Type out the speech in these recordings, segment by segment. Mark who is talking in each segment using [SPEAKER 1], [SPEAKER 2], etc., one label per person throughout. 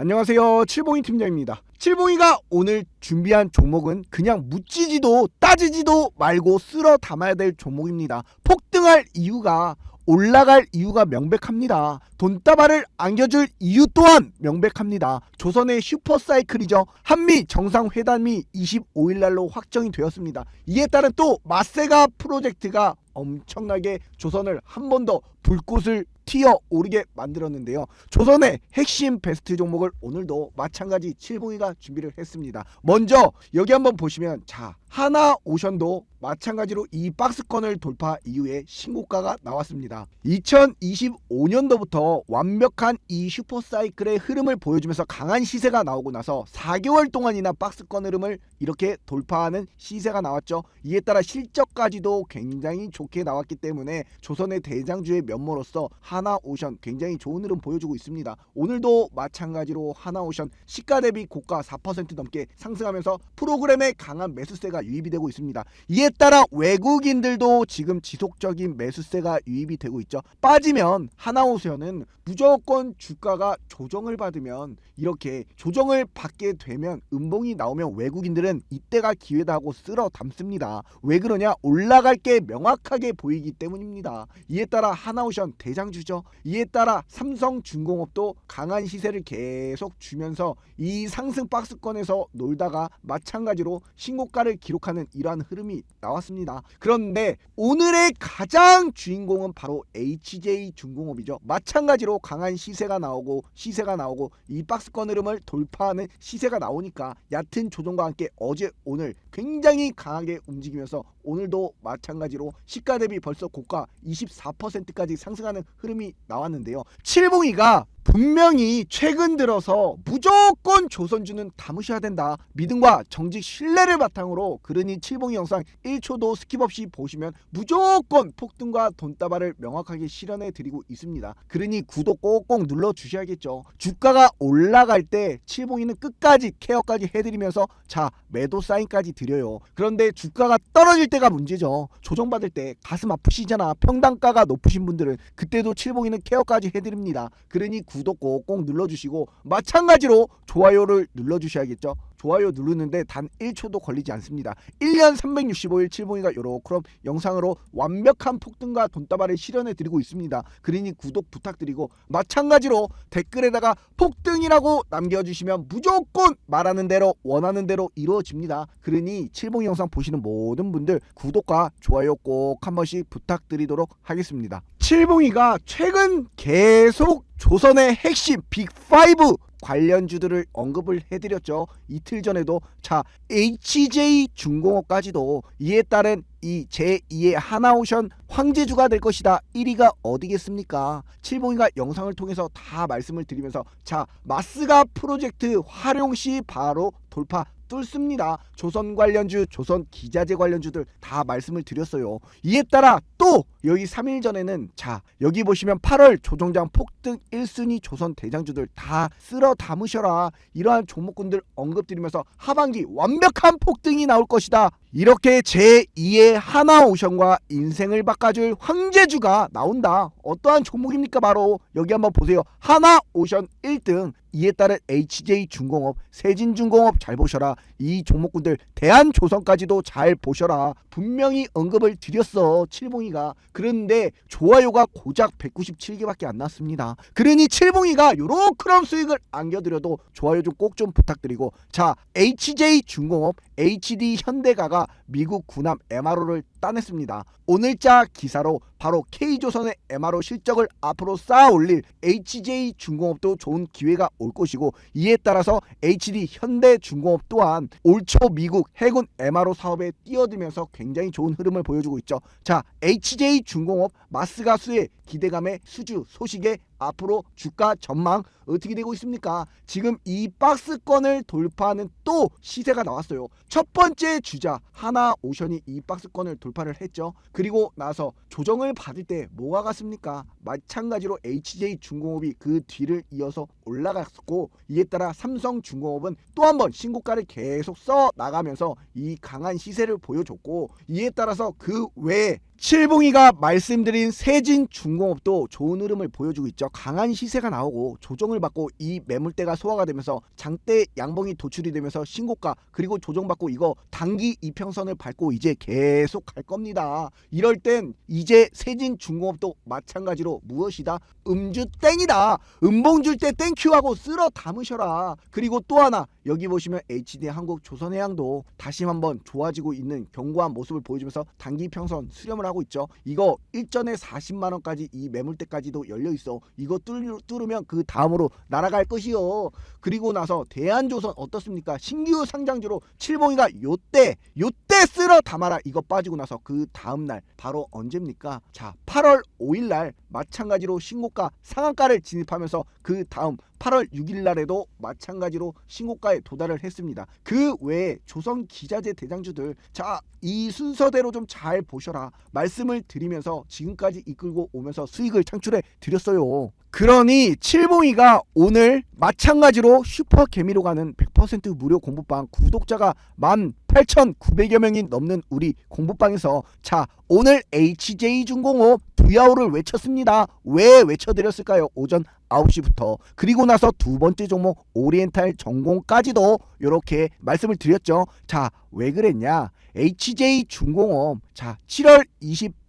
[SPEAKER 1] 안녕하세요. 칠봉이 팀장입니다. 칠봉이가 오늘 준비한 종목은 그냥 묻지지도 따지지도 말고 쓸어 담아야 될 종목입니다. 폭등할 이유가 올라갈 이유가 명백합니다. 돈다발을 안겨줄 이유 또한 명백합니다. 조선의 슈퍼사이클이죠. 한미 정상회담이 25일 날로 확정이 되었습니다. 이에 따른 또 마세가 프로젝트가 엄청나게 조선을 한 번 더 불꽃을 튀어 오르게 만들었는데요. 조선의 핵심 베스트 종목을 오늘도 마찬가지 칠봉이가 준비를 했습니다. 먼저 여기 한번 보시면 자 하나 오션도 마찬가지로 이 박스권을 돌파 이후에 신고가가 나왔습니다. 2025년도부터 완벽한 이 슈퍼사이클의 흐름을 보여주면서 강한 시세가 나오고 나서 4개월 동안이나 박스권 흐름을 이렇게 돌파하는 시세가 나왔죠. 이에 따라 실적까지도 굉장히 좋게 나왔기 때문에 조선의 대장주의 면모로서 하 나오션 굉장히 좋은 흐름 보여주고 있습니다. 오늘도 마찬가지로 하나오션 시가 대비 고가 4% 넘게 상승하면서 프로그램의 강한 매수세가 유입이 되고 있습니다. 이에 따라 외국인들도 지금 지속적인 매수세가 유입이 되고 있죠. 빠지면 하나오션은 무조건 주가가 조정을 받으면 이렇게 조정을 받게 되면 음봉이 나오면 외국인들은 이때가 기회다 하고 쓸어 담습니다. 왜 그러냐? 올라갈 게 명확하게 보이기 때문입니다. 이에 따라 하나오션 대장 주 죠. 이에 따라 삼성중공업도 강한 시세를 계속 주면서 이 상승 박스권에서 놀다가 마찬가지로 신고가를 기록하는 이러한 흐름이 나왔습니다. 그런데 오늘의 가장 주인공은 바로 HJ 중공업이죠. 마찬가지로 강한 시세가 나오고 시세가 나오고 이 박스권 흐름을 돌파하는 시세가 나오니까 얕은 조정과 함께 어제 오늘 굉장히 강하게 움직이면서 오늘도 마찬가지로 시가 대비 벌써 고가 24%까지 상승하는 흐름이 나왔는데요. 칠봉이가 분명히 최근 들어서 무조건 조선주는 담으셔야 된다. 믿음과 정직 신뢰를 바탕으로 그러니 칠봉이 영상 1초도 스킵 없이 보시면 무조건 폭등과 돈다발을 명확하게 실현해 드리고 있습니다. 그러니 구독 꼭꼭 눌러 주셔야겠죠. 주가가 올라갈 때 칠봉이는 끝까지 케어까지 해드리면서 자 매도 사인까지 드려요. 그런데 주가가 떨어질 때가 문제죠. 조정받을 때 가슴 아프시잖아. 평단가가 높으신 분들은 그때도 칠봉이는 케어까지 해드립니다. 그러니 구독 꼭 꼭 눌러주시고 마찬가지로 좋아요를 눌러주셔야겠죠. 좋아요 누르는데 단 1초도 걸리지 않습니다. 1년 365일 칠봉이가 요렇게 그럼 영상으로 완벽한 폭등과 돈다발을 실현해 드리고 있습니다. 그러니 구독 부탁드리고 마찬가지로 댓글에다가 폭등이라고 남겨주시면 무조건 말하는 대로 원하는 대로 이루어집니다. 그러니 칠봉이 영상 보시는 모든 분들 구독과 좋아요 꼭 한 번씩 부탁드리도록 하겠습니다. 칠봉이가 최근 계속 조선의 핵심 빅5 관련주들을 언급을 해드렸죠. 이틀 전에도 자 HJ 중공업까지도 이에 따른 이 제2의 하나오션 황제주가 될 것이다. 1위가 어디겠습니까? 칠봉이가 영상을 통해서 다 말씀을 드리면서 자 마스가 프로젝트 활용 시 바로 돌파 뚫습니다. 조선 관련주, 조선 기자재 관련주들 다 말씀을 드렸어요. 이에 따라 또 여기 3일 전에는 자 여기 보시면 8월 조정장 폭등 1순위 조선 대장주들 다 쓸어 담으셔라 이러한 종목군들 언급드리면서 하반기 완벽한 폭등이 나올 것이다. 이렇게 제2의 하나오션과 인생을 바꿔줄 황제주가 나온다. 어떠한 종목입니까? 바로 여기 한번 보세요. 하나오션 1등 이에 따른 HJ중공업, 세진중공업 잘 보셔라. 이 종목군들 대한조선까지도 잘 보셔라. 분명히 언급을 드렸어. 칠봉이가. 그런데 좋아요가 고작 197개밖에 안 났습니다. 그러니 칠봉이가 요렇게럼 수익을 안겨드려도 좋아요 좀꼭좀 부탁드리고 자 HJ중공업, HD 현대가가 미국 군함 MRO를 따냈습니다. 오늘자 기사로 바로 K조선의 MRO 실적을 앞으로 쌓아 올릴 HJ 중공업도 좋은 기회가 올 것이고 이에 따라서 HD 현대 중공업 또한 올초 미국 해군 MRO 사업에 뛰어들면서 굉장히 좋은 흐름을 보여주고 있죠. 자, HJ 중공업 마스 가 수의 기대감의 수주 소식에 앞으로 주가 전망 어떻게 되고 있습니까? 지금 이 박스권을 돌파하는 또 시세가 나왔어요. 첫 번째 주자 하나 오션이 이 박스권을 돌파를 했죠. 그리고 나서 조정을 받을 때 뭐가 갔습니까? 마찬가지로 HJ 중공업이 그 뒤를 이어서 올라갔고 이에 따라 삼성 중공업은 또 한 번 신고가를 계속 써 나가면서 이 강한 시세를 보여줬고 이에 따라서 그 외에 칠봉이가 말씀드린 세진 중공업도 좋은 흐름을 보여주고 있죠. 강한 시세가 나오고 조정을 받고 이 매물대가 소화가 되면서 장대 양봉이 도출이 되면서 신고가 그리고 조정받고 이거 단기 이평선을 밟고 이제 계속 갈 겁니다. 이럴 땐 이제 세진 중공업도 마찬가지로 무엇이다? 음주 땡이다. 음봉 줄 때 땡큐하고 쓸어 담으셔라. 그리고 또 하나 여기 보시면 HD 한국 조선해양도 다시 한번 좋아지고 있는 견고한 모습을 보여주면서 단기 평선 수렴을 하고 있죠. 이거 일전에 40만 원까지 이 매물대까지도 열려 있어. 이거 뚫, 뚫으면 그 다음으로 날아갈 것이요. 그리고 나서 대한조선 어떻습니까? 신규 상장주로 칠봉이가 요때 요때 쓸어 담아라. 이거 빠지고 나서 그 다음 날 바로 언제입니까? 자, 8월 5일 날 마찬가지로 신고가 상한가를 진입하면서 그 다음 8월 6일 날에도 마찬가지로 신고가에 도달을 했습니다. 그 외에 조선 기자재 대장주들 자, 이 순서대로 좀 잘 보셔라. 말씀을 드리면서 지금까지 이끌고 오면서 수익을 창출해 드렸어요. 그러니 칠봉이가 오늘 마찬가지로 슈퍼 개미로 가는 100% 무료 공부방 구독자가 18,900여 명이 넘는 우리 공부방에서 자 오늘 HJ중공업 두야오를 외쳤습니다. 왜 외쳐드렸을까요? 오전 9시부터 그리고 나서 두 번째 종목 오리엔탈 전공까지도 이렇게 말씀을 드렸죠. 자 왜 그랬냐? HJ 중공업 자 7월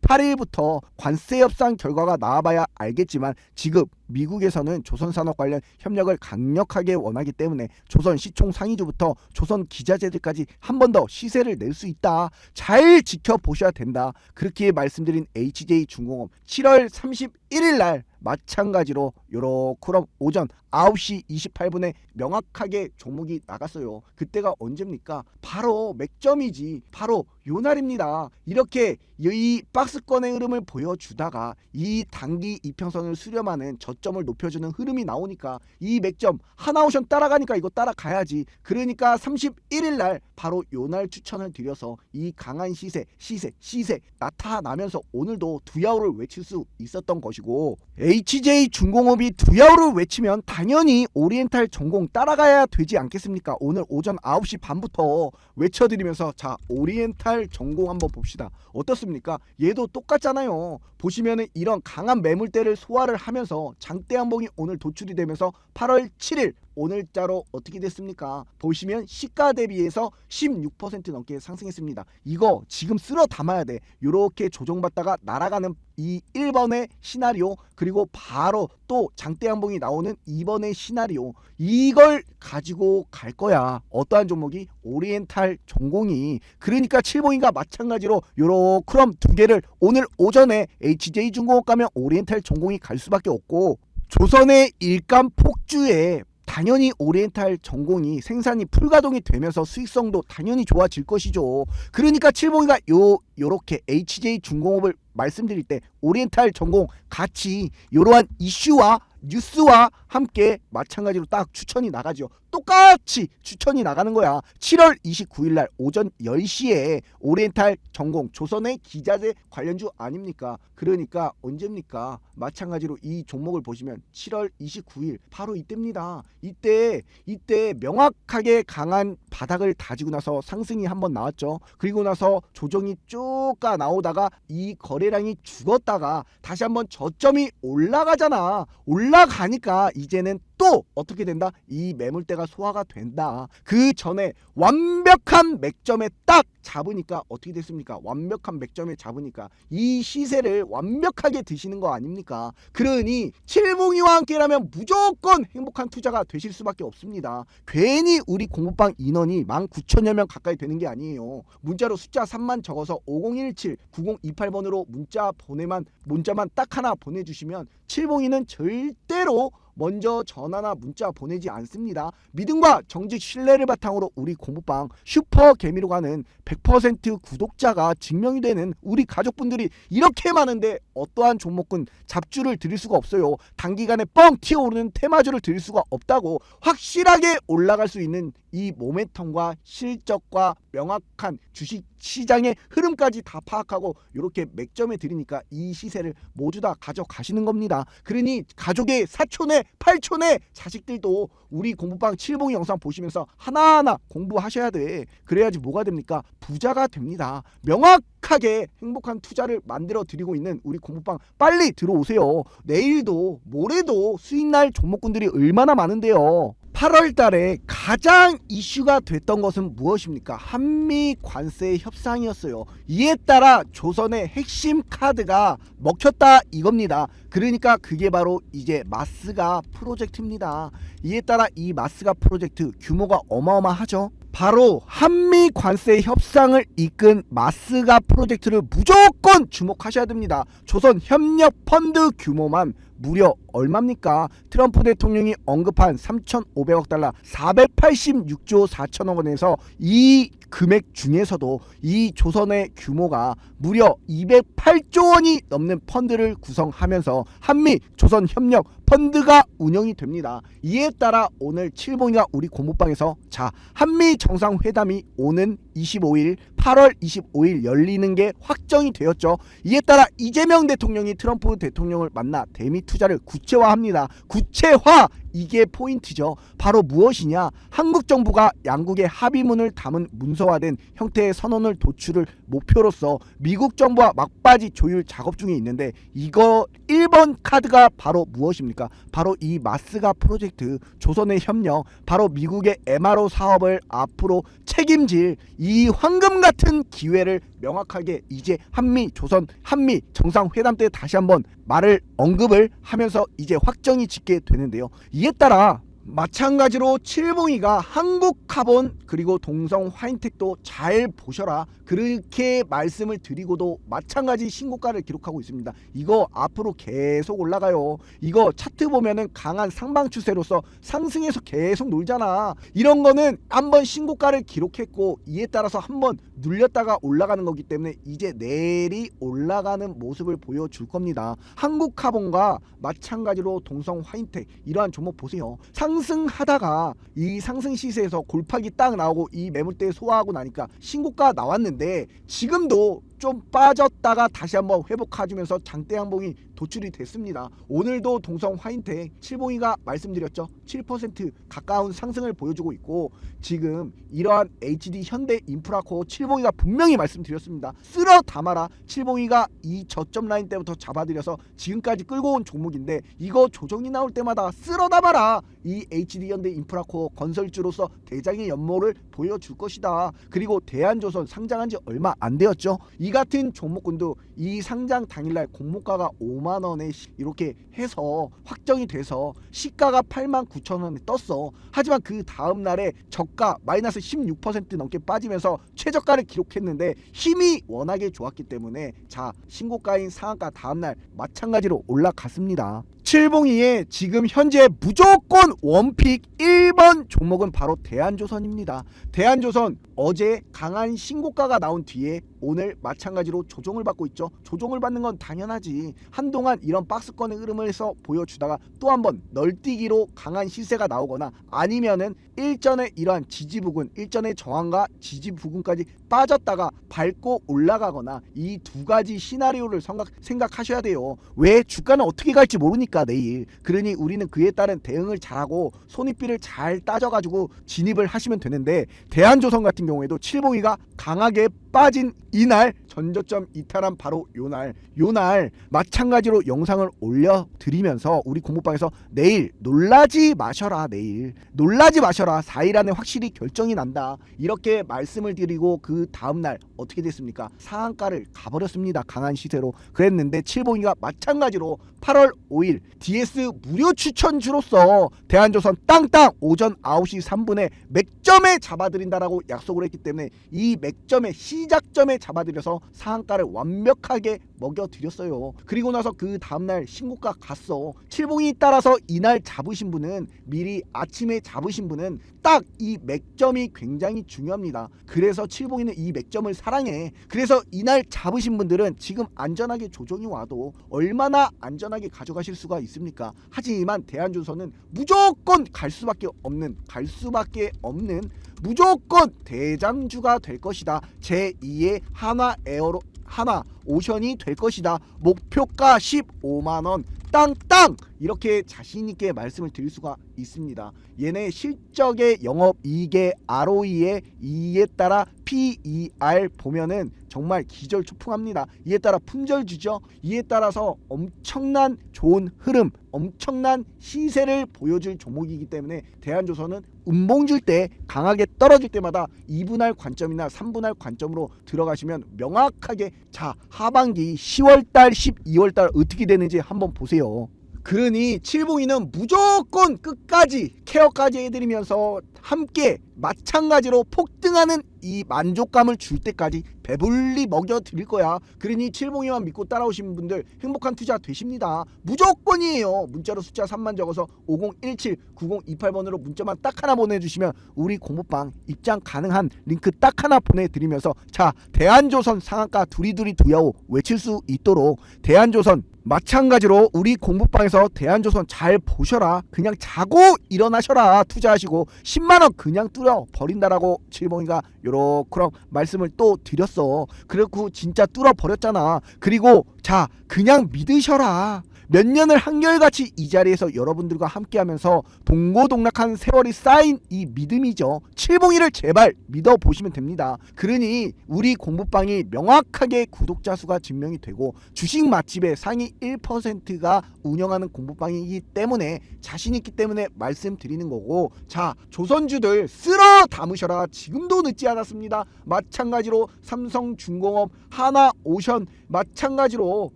[SPEAKER 1] 28일부터 관세 협상 결과가 나와봐야 알겠지만 지금 미국에서는 조선 산업 관련 협력을 강력하게 원하기 때문에 조선 시총 상위주부터 조선 기자재들까지 한 번 더 시세를 낼 수 있다. 잘 지켜보셔야 된다. 그렇게 말씀드린 HJ 중공업 7월 31일 날 마찬가지로 요렇게럼 오전 9시 28분에 명확하게 종목이 나갔어요. 그때가 언제입니까? 바로 맥점이지. 바로 요 날입니다. 이렇게 이 박스권의 흐름을 보여주다가 이 단기 이평선을 수렴하는 저 점을 높여주는 흐름이 나오니까 이 맥점 하나오션 따라가니까 이거 따라가야지. 그러니까 31일 날 바로 요 날 추천을 드려서 이 강한 시세, 시세, 시세 나타나면서 오늘도 두야오를 외칠 수 있었던 것이고 HJ 중공업이 두야오를 외치면 당연히 오리엔탈 전공 따라가야 되지 않겠습니까? 오늘 오전 9시 반부터 외쳐드리면서 자 오리엔탈 전공 한번 봅시다. 어떻습니까? 얘도 똑같잖아요. 보시면은 이런 강한 매물대를 소화를 하면서 장대 한봉이 오늘 도출이 되면서 8월 7일 오늘자로 어떻게 됐습니까? 보시면 시가 대비해서 16% 넘게 상승했습니다. 이거 지금 쓸어 담아야 돼. 요렇게 조정받다가 날아가는 이 1번의 시나리오 그리고 바로 또 장대 한봉이 나오는 2번의 시나리오 이걸 가지고 갈 거야. 어떠한 종목이 오리엔탈 전공이 그러니까 7봉인가 마찬가지로 요런 크롬 두 개를 오늘 오전에 HJ 중공업 가면 오리엔탈 전공이 갈 수밖에 없고 조선의 일감 폭주에 당연히 오리엔탈 전공이 생산이 풀가동이 되면서 수익성도 당연히 좋아질 것이죠. 그러니까 칠봉이가 요 요렇게 HJ 중공업을 말씀드릴 때 오리엔탈 전공 같이 이러한 이슈와 뉴스와 함께 마찬가지로 딱 추천이 나가죠. 똑같이 추천이 나가는 거야. 7월 29일 날 오전 10시에 오리엔탈 전공 조선의 기자재 관련주 아닙니까? 그러니까 언제입니까? 마찬가지로 이 종목을 보시면 7월 29일 바로 이때입니다. 이때 이때 명확하게 강한 바닥을 다지고 나서 상승이 한번 나왔죠. 그리고 나서 조정이 쭉 가 나오다가 이 거래량이 죽었다가 다시 한번 저점이 올라가잖아. 올라가니까 이제는 또 어떻게 된다? 이 매물대가 소화가 된다. 그 전에 완벽한 맥점에 딱 잡으니까 어떻게 됐습니까? 완벽한 맥점에 잡으니까 이 시세를 완벽하게 드시는 거 아닙니까? 그러니 칠봉이와 함께라면 무조건 행복한 투자가 되실 수밖에 없습니다. 괜히 우리 공부방 인원이 19,000여 명 가까이 되는 게 아니에요. 문자로 숫자 3만 적어서 5017 9028번으로 문자 보내만 문자만 딱 하나 보내주시면 칠봉이는 절대로 먼저 전화나 문자 보내지 않습니다. 믿음과 정직 신뢰를 바탕으로 우리 공부방 슈퍼 개미로 가는 100% 구독자가 증명이 되는 우리 가족분들이 이렇게 많은데 어떠한 종목은 잡주를 드릴 수가 없어요. 단기간에 뻥 튀어오르는 테마주를 드릴 수가 없다고 확실하게 올라갈 수 있는 이 모멘텀과 실적과 명확한 주식 시장의 흐름까지 다 파악하고 이렇게 맥점에 드리니까 이 시세를 모두 다 가져가시는 겁니다. 그러니 가족의 사촌의 팔촌의 자식들도 우리 공부방 칠봉이 영상 보시면서 하나하나 공부하셔야 돼. 그래야지 뭐가 됩니까? 부자가 됩니다. 명확하게 행복한 투자를 만들어 드리고 있는 우리 공부방 빨리 들어오세요. 내일도 모레도 수익 날 종목군들이 얼마나 많은데요. 8월 달에 가장 이슈가 됐던 것은 무엇입니까? 한미 관세 협상이었어요. 이에 따라 조선의 핵심 카드가 먹혔다 이겁니다. 그러니까 그게 바로 이제 마스가 프로젝트입니다. 이에 따라 이 마스가 프로젝트 규모가 어마어마하죠. 바로 한미 관세 협상을 이끈 마스가 프로젝트를 무조건 주목하셔야 됩니다. 조선 협력 펀드 규모만 무려 얼마입니까? 트럼프 대통령이 언급한 3,500억 달러 486조 4천억 원에서 이 금액 중에서도 이 조선의 규모가 무려 208조 원이 넘는 펀드를 구성하면서 한미 조선 협력 펀드가 운영이 됩니다. 이에 따라 오늘 칠봉이가 우리 공부방에서 자 한미 정상회담이 오는 25일 8월 25일 열리는 게 확정이 되었죠. 이에 따라 이재명 대통령이 트럼프 대통령을 만나 대미 투자를 구체화합니다. 구체화 이게 포인트죠. 바로 무엇이냐? 한국 정부가 양국의 합의문을 담은 문서화된 형태의 선언을 도출을 목표로서 미국 정부와 막바지 조율 작업 중에 있는데 이거 1번 카드가 바로 무엇입니까? 바로 이 마스가 프로젝트 조선의 협력 바로 미국의 MRO 사업을 앞으로 책임질 이 황금 같은 기회를 명확하게 이제 한미 조선 한미 정상회담 때 다시 한번 말을 언급을 하면서 이제 확정이 짓게 되는데요. 이에 따라 마찬가지로 칠봉이가 한국 카본 그리고 동성 화인텍도 잘 보셔라 그렇게 말씀을 드리고도 마찬가지 신고가를 기록하고 있습니다. 이거 앞으로 계속 올라가요. 이거 차트 보면은 강한 상방 추세로서 상승해서 계속 놀잖아. 이런 거는 한번 신고가를 기록했고 이에 따라서 한번 눌렸다가 올라가는 거기 때문에 이제 내리 올라가는 모습을 보여줄 겁니다. 한국 카본과 마찬가지로 동성 화인텍 이러한 종목 보세요. 상 승하다가 이 상승 시세에서 골팍이 딱 나오고 이 매물대 소화하고 나니까 신고가 나왔는데 지금도 좀 빠졌다가 다시 한번 회복해주면서 장대 양봉이 도출이 됐습니다. 오늘도 동성 화인텍 칠봉이가 말씀드렸죠. 7% 가까운 상승을 보여주고 있고 지금 이러한 HD 현대 인프라코어 칠봉이가 분명히 말씀드렸습니다. 쓸어 담아라. 칠봉이가 이 저점 라인 때부터 잡아들여서 지금까지 끌고 온 종목인데 이거 조정이 나올 때마다 쓸어 담아라. 이 HD 현대 인프라코어 건설주로서 대장의 연모를 보여줄 것이다. 그리고 대한조선 상장한 지 얼마 안 되었죠. 이 같은 종목군도 이 상장 당일날 공모가가 5만 원에 시- 이렇게 해서 확정이 돼서 시가가 8만 9천 원에 떴어. 하지만 그 다음 날에 저가 마이너스 16% 넘게 빠지면서 최저가를 기록했는데 힘이 워낙에 좋았기 때문에 자 신고가인 상한가 다음 날 마찬가지로 올라갔습니다. 칠봉이의 지금 현재 무조건 원픽 1번 종목은 바로 대한조선입니다. 대한조선 어제 강한 신고가가 나온 뒤에 오늘 마찬가지로 조정을 받고 있죠. 조정을 받는 건 당연하지. 한동안 이런 박스권의 흐름에서 보여주다가 또 한번 널뛰기로 강한 시세가 나오거나 아니면은 일전에 이러한 지지 부근, 일전의 저항과 지지 부근까지 빠졌다가 밟고 올라가거나 이 두 가지 시나리오를 생각, 생각하셔야 돼요. 왜 주가는 어떻게 갈지 모르니까 내일. 그러니 우리는 그에 따른 대응을 잘하고 손익비를 잘 따져가지고 진입을 하시면 되는데 대한조선 같은 경우에도 칠봉이가 강하게 빠진 이날 전저점 이탈한 바로 요날 요날 마찬가지로 영상을 올려드리면서 우리 공부방에서 내일 놀라지 마셔라 내일. 놀라지 마셔라. 4일 안에 확실히 결정이 난다. 이렇게 말씀을 드리고 그 다음날 어떻게 됐습니까? 상한가를 가버렸습니다. 강한 시세로. 그랬는데 칠봉이가 마찬가지로 8월 5일 DS 무료 추천주로서 대한조선 땅땅 오전 9시 3분에 맥점에 잡아드린다라고 약속을 했기 때문에 이 맥점의 시 작점에 잡아드려서 상한가를 완벽하게 먹여드렸어요. 그리고 나서 그 다음날 신고가 갔어. 칠봉이 따라서 이날 잡으신 분은 미리 아침에 잡으신 분은 딱 이 맥점이 굉장히 중요합니다. 그래서 칠봉이는 이 맥점을 사랑해. 그래서 이날 잡으신 분들은 지금 안전하게 조정이 와도 얼마나 안전하게 가져가실 수가 있습니까? 하지만 대한조선은 무조건 갈 수밖에 없는 갈 수밖에 없는 무조건 대장주가 될 것이다. 제2의 하나 에어로 하나 오션이 될 것이다. 목표가 15만 원. 땅땅 이렇게 자신 있게 말씀을 드릴 수가 있습니다. 얘네 실적의 영업 이익의 ROE의 이에 따라 PER 보면은 정말 기절초풍합니다. 이에 따라 품절주죠. 이에 따라서 엄청난 좋은 흐름, 엄청난 시세를 보여줄 종목이기 때문에 대한조선은 음봉줄 때 강하게 떨어질 때마다 2분할 관점이나 3분할 관점으로 들어가시면 명확하게 자 하반기 10월달 12월달 어떻게 되는지 한번 보세요. 그러니 칠봉이는 무조건 끝까지 케어까지 해드리면서 함께 마찬가지로 폭등하는 이 만족감을 줄 때까지 배불리 먹여 드릴 거야. 그러니 칠봉이만 믿고 따라오시는 분들 행복한 투자 되십니다. 무조건이에요. 문자로 숫자 3만 적어서 5017 9028번으로 문자만 딱 하나 보내주시면 우리 공부방 입장 가능한 링크 딱 하나 보내드리면서 자 대한조선 상한가 두리두리 두야오 외칠 수 있도록 대한조선 마찬가지로 우리 공부방에서 대한조선 잘 보셔라. 그냥 자고 일어나셔라. 투자하시고 10만원 그냥 뚫어 버린다라고 칠봉이가 요렇게럼 말씀을 또 드렸어. 그렇고 진짜 뚫어 버렸잖아. 그리고 자 그냥 믿으셔라 몇 년을 한결같이 이 자리에서 여러분들과 함께하면서 동고동락한 세월이 쌓인 이 믿음이죠. 칠봉이를 제발 믿어보시면 됩니다. 그러니 우리 공부방이 명확하게 구독자 수가 증명이 되고 주식 맛집의 상위 1%가 운영하는 공부방이기 때문에 자신 있기 때문에 말씀드리는 거고 자 조선주들 쓸어 담으셔라 지금도 늦지 않았습니다. 마찬가지로 삼성중공업 하나오션 마찬가지로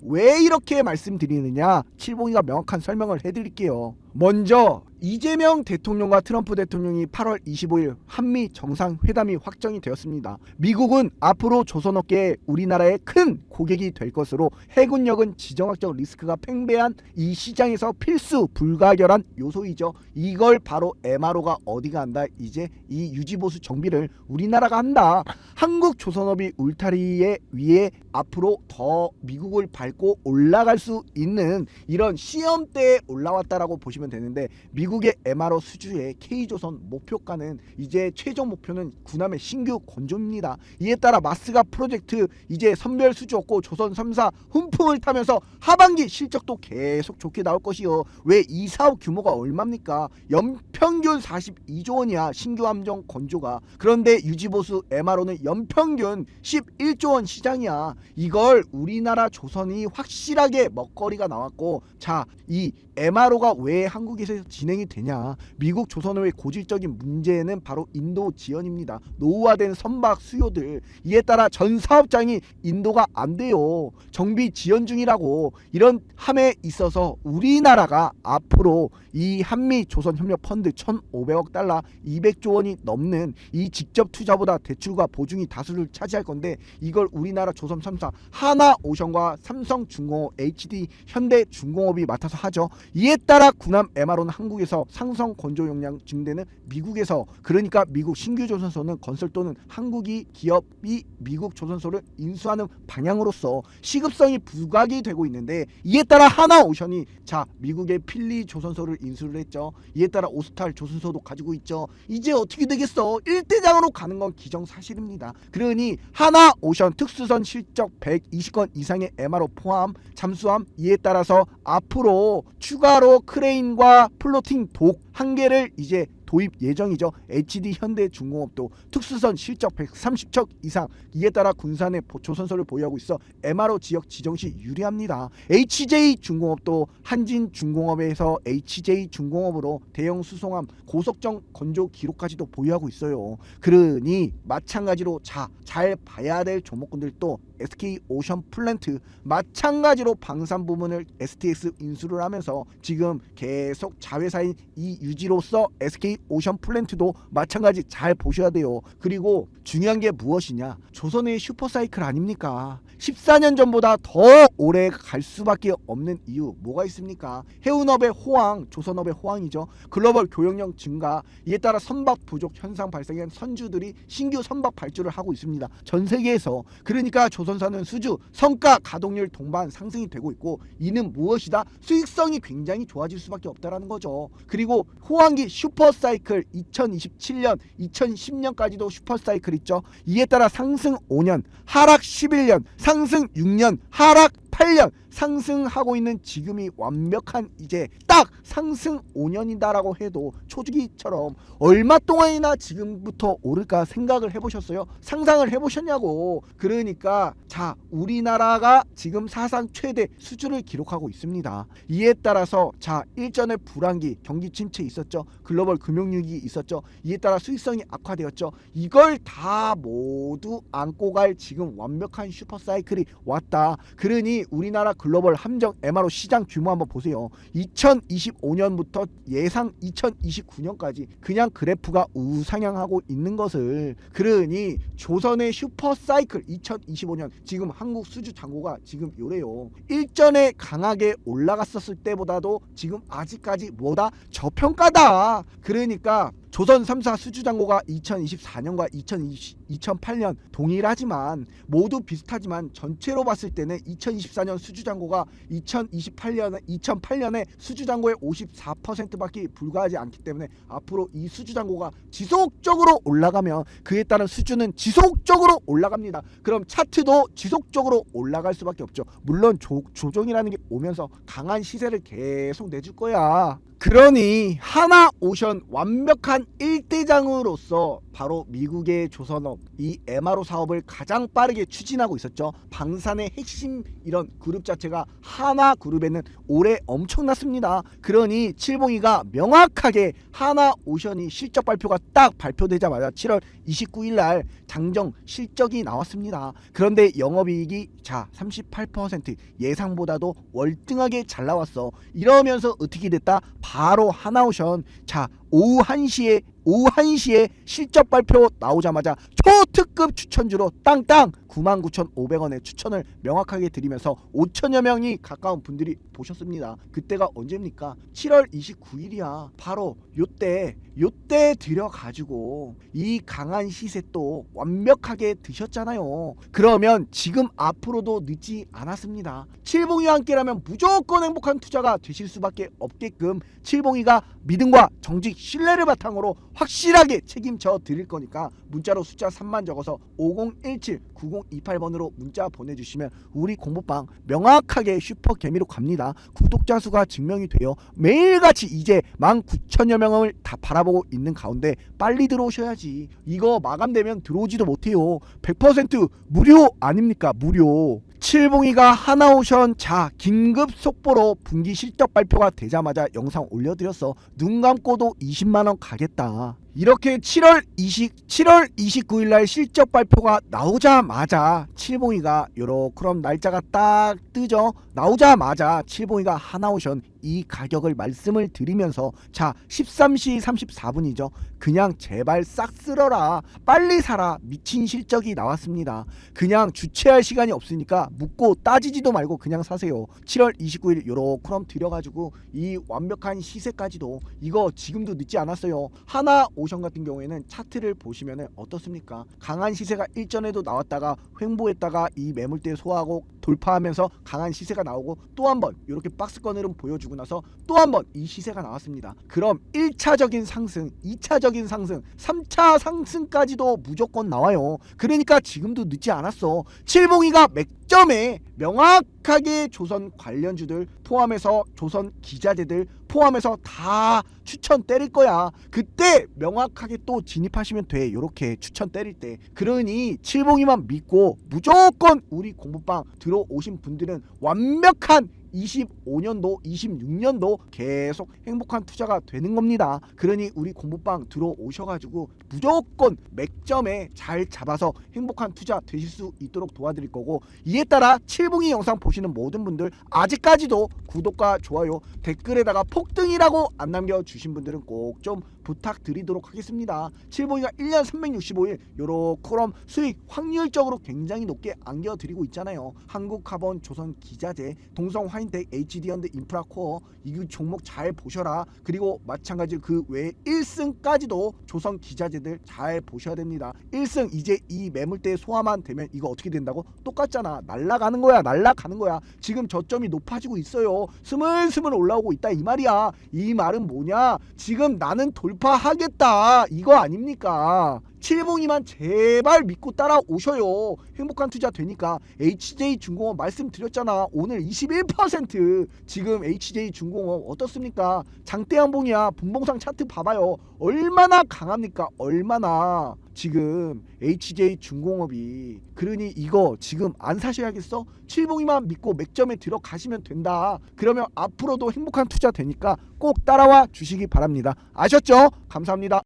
[SPEAKER 1] 왜 이렇게 말씀드리느냐 칠봉이가 명확한 설명을 해드릴게요. 먼저 이재명 대통령과 트럼프 대통령이 8월 25일 한미 정상회담이 확정이 되었습니다. 미국은 앞으로 조선업계에 우리나라의 큰 고객이 될 것으로 해군력은 지정학적 리스크가 팽배한 이 시장에서 필수 불가결한 요소이죠. 이걸 바로 MRO가 어디가 한다. 이제 이 유지보수 정비를 우리나라가 한다. 한국 조선업이 울타리에 위에 앞으로 더 미국을 밟고 올라갈 수 있는 이런 시험대에 올라왔다라고 보시면 되는데 미국의 MRO 수주의 K조선 목표가는 이제 최종 목표는 군함의 신규 건조입니다. 이에 따라 마스가 프로젝트 이제 선별 수주 없고 조선 3사 훈풍을 타면서 하반기 실적도 계속 좋게 나올 것이요. 왜 이 사업 규모가 얼마입니까? 연평균 42조 원이야 신규 함정 건조가. 그런데 유지보수 MRO는 연평균 11조 원 시장이야. 이걸 우리나라 조선이 확실하게 먹거리가 나왔고 자 이 MRO가 왜 한국에서 진행이 되냐? 미국 조선의 고질적인 문제는 바로 인도 지연입니다. 노후화된 선박 수요들 이에 따라 전 사업장이 인도가 안 돼요. 정비 지연 중이라고 이런 함에 있어서 우리나라가 앞으로 이 한미 조선 협력 펀드 1,500억 달러 200조 원이 넘는 이 직접 투자보다 대출과 보증이 다수를 차지할 건데 이걸 우리나라 조선 3사 하나 오션과 삼성중공업 HD 현대중공업이 맡아서 하죠. 이에 따라 군함 MRO는 한국에서 상성 건조 용량 증대는 미국에서 그러니까 미국 신규 조선소는 건설 또는 한국이 기업이 미국 조선소를 인수하는 방향으로서 시급성이 부각이 되고 있는데 이에 따라 하나 오션이 자 미국의 필리 조선소를 인수를 했죠. 이에 따라 오스탈 조선소도 가지고 있죠. 이제 어떻게 되겠어? 일대장으로 가는 건 기정사실입니다. 그러니 하나 오션 특수선 실적 120건 이상의 MRO 포함 잠수함 이에 따라서 앞으로 추가로 크레인 과 플로팅 독 한 개를 이제 도입 예정이죠. HD 현대중공업도 특수선 실적 130척 이상 이에 따라 군산의 조선소를 보유하고 있어 MRO 지역 지정 시 유리합니다. HJ 중공업도 한진 중공업에서 HJ 중공업으로 대형 수송함 고속정 건조 기록까지도 보유하고 있어요. 그러니 마찬가지로 자 잘 봐야 될 조목군들도 SK 오션 플랜트 마찬가지로 방산 부문을 STX 인수를 하면서 지금 계속 자회사인 이 유지로서 SK 오션 플랜트도 마찬가지 잘 보셔야 돼요. 그리고 중요한 게 무엇이냐? 조선의 슈퍼사이클 아닙니까? 14년 전보다 더 오래 갈 수밖에 없는 이유 뭐가 있습니까? 해운업의 호황, 조선업의 호황이죠. 글로벌 교역력 증가, 이에 따라 선박 부족 현상 발생한 선주들이 신규 선박 발주를 하고 있습니다. 전 세계에서 그러니까 조선 사는 수주, 성과, 가동률 동반 상승이 되고 있고 이는 무엇이다? 수익성이 굉장히 좋아질 수밖에 없다라는 거죠. 그리고 호황기 슈퍼 슈퍼사이클 2027년, 2010년까지도 슈퍼사이클 있죠. 이에 따라 상승 5년, 하락 11년, 상승 6년, 하락 8년 상승하고 있는 지금이 완벽한 이제 딱 상승 5년이다라고 해도 초주기처럼 얼마 동안이나 지금부터 오를까 생각을 해보셨어요? 상상을 해보셨냐고. 그러니까 자 우리나라가 지금 사상 최대 수준을 기록하고 있습니다. 이에 따라서 자 일전에 불황기 경기 침체 있었죠. 글로벌 금융위기 있었죠. 이에 따라 수익성이 악화되었죠. 이걸 다 모두 안고 갈 지금 완벽한 슈퍼사이클이 왔다. 그러니 우리나라 글로벌 함정 MRO 시장 규모 한번 보세요. 2025년부터 예상 2029년까지 그냥 그래프가 우상향하고 있는 것을 그러니 조선의 슈퍼 사이클 2025년 지금 한국 수주 잔고가 지금 요래요. 일전에 강하게 올라갔었을 때보다도 지금 아직까지 뭐다 저평가다. 그러니까 조선 3사 수주 잔고가 2024년과 2020, 2008년 동일하지만 모두 비슷하지만 전체로 봤을 때는 2024년 수주 잔고가 2028년 2008년에 수주 잔고의 54%밖에 불과하지 않기 때문에 앞으로 이 수주 잔고가 지속적으로 올라가면 그에 따른 수주는 지속적으로 올라갑니다. 그럼 차트도 지속적으로 올라갈 수밖에 없죠. 물론 조, 조정이라는 게 오면서 강한 시세를 계속 내줄 거야. 그러니 하나 오션 완벽한 일대장으로서 바로 미국의 조선업 이 MRO 사업을 가장 빠르게 추진하고 있었죠. 방산의 핵심 이런 그룹 자체가 하나 그룹에는 올해 엄청났습니다. 그러니 칠봉이가 명확하게 하나 오션이 실적 발표가 딱 발표되자마자 7월 29일 날 장정 실적이 나왔습니다. 그런데 영업이익이 자 38% 예상보다도 월등하게 잘 나왔어. 이러면서 어떻게 됐다? 바로 하나오션 자 오후 1시에 오후 1시에 실적 발표 나오자마자 초특급 추천주로 땅땅 99,500원의 추천을 명확하게 드리면서 5천여 명이 가까운 분들이 보셨습니다. 그때가 언제입니까? 7월 29일이야. 바로 요때 요때 들여가지고 이 강한 시세 또 완벽하게 드셨잖아요. 그러면 지금 앞으로도 늦지 않았습니다. 칠봉이와 함께라면 무조건 행복한 투자가 되실 수밖에 없게끔 칠봉이가 믿음과 정직, 신뢰를 바탕으로 확실하게 책임져 드릴 거니까 문자로 숫자 3만 적어서 5017 9028번으로 문자 보내주시면 우리 공부방 명확하게 슈퍼 개미로 갑니다. 구독자 수가 증명이 돼요. 매일같이 이제 19,000여 명을 다 바라보고 있는 가운데 빨리 들어오셔야지. 이거 마감되면 들어오지도 못해요. 100% 무료 아닙니까? 무료. 칠봉이가 하나오션 자 긴급 속보로 분기 실적 발표가 되자마자 영상 올려드렸어 눈 감고도 20만원 가겠다 이렇게 7월 20 7월 29일 날 실적 발표가 나오자마자 칠봉이가 요러 그럼 날짜가 딱 뜨죠? 나오자마자 칠봉이가 하나오션 이 가격을 말씀을 드리면서 자 13시 34분이죠. 그냥 제발 싹 쓸어라. 빨리 사라. 미친 실적이 나왔습니다. 그냥 주체할 시간이 없으니까 묻고 따지지도 말고 그냥 사세요. 7월 29일 요러 그럼 드려가지고 이 완벽한 시세까지도 이거 지금도 늦지 않았어요. 하나 오션 같은 경우에는 차트를 보시면은 어떻습니까? 강한 시세가 일전에도 나왔다가 횡보했다가 이 매물대 소화하고 돌파하면서 강한 시세가 나오고 또 한 번 이렇게 박스권 흐름 보여주고 나서 또 한 번 이 시세가 나왔습니다. 그럼 1차적인 상승 2차적인 상승 3차 상승까지도 무조건 나와요. 그러니까 지금도 늦지 않았어. 칠봉이가 맥점에 명확하게 조선 관련주들 포함해서 조선 기자재들 포함해서 다 추천 때릴 거야. 그때 명확하게 또 진입하시면 돼. 요렇게 추천 때릴 때. 그러니 칠봉이만 믿고 무조건 우리 공부방 들어오신 분들은 완벽한 25년도, 26년도 계속 행복한 투자가 되는 겁니다. 그러니 우리 공부방 들어오셔가지고 무조건 맥점에 잘 잡아서 행복한 투자 되실 수 있도록 도와드릴 거고 이에 따라 칠봉이 영상 보시는 모든 분들 아직까지도 구독과 좋아요 댓글에다가 폭등이라고 안 남겨주신 분들은 꼭 좀 부탁드리도록 하겠습니다. 칠봉이가 1년 365일 요렇게럼 수익 확률적으로 굉장히 높게 안겨드리고 있잖아요. 한국카본 조선 기자재 동성 환 파인텍, HD현대, 인프라코어 이 종목 잘 보셔라. 그리고 마찬가지로 그 외에 1승까지도 조선 기자재들 잘 보셔야 됩니다. 1승 이제 이 매물대 소화만 되면 이거 어떻게 된다고? 똑같잖아. 날라가는 거야. 날라가는 거야. 지금 저점이 높아지고 있어요. 스물스물 올라오고 있다 이 말이야. 이 말은 뭐냐? 지금 나는 돌 파하겠다. 이거 아닙니까? 칠봉이만 제발 믿고 따라오셔요. 행복한 투자 되니까 HJ 중공업 말씀드렸잖아. 오늘 21% 지금 HJ 중공업 어떻습니까? 장대 양봉이야. 분봉상 차트 봐봐요. 얼마나 강합니까? 얼마나 지금 HJ 중공업이 그러니 이거 지금 안 사셔야겠어? 칠봉이만 믿고 맥점에 들어가시면 된다. 그러면 앞으로도 행복한 투자 되니까 꼭 따라와 주시기 바랍니다. 아셨죠? 감사합니다.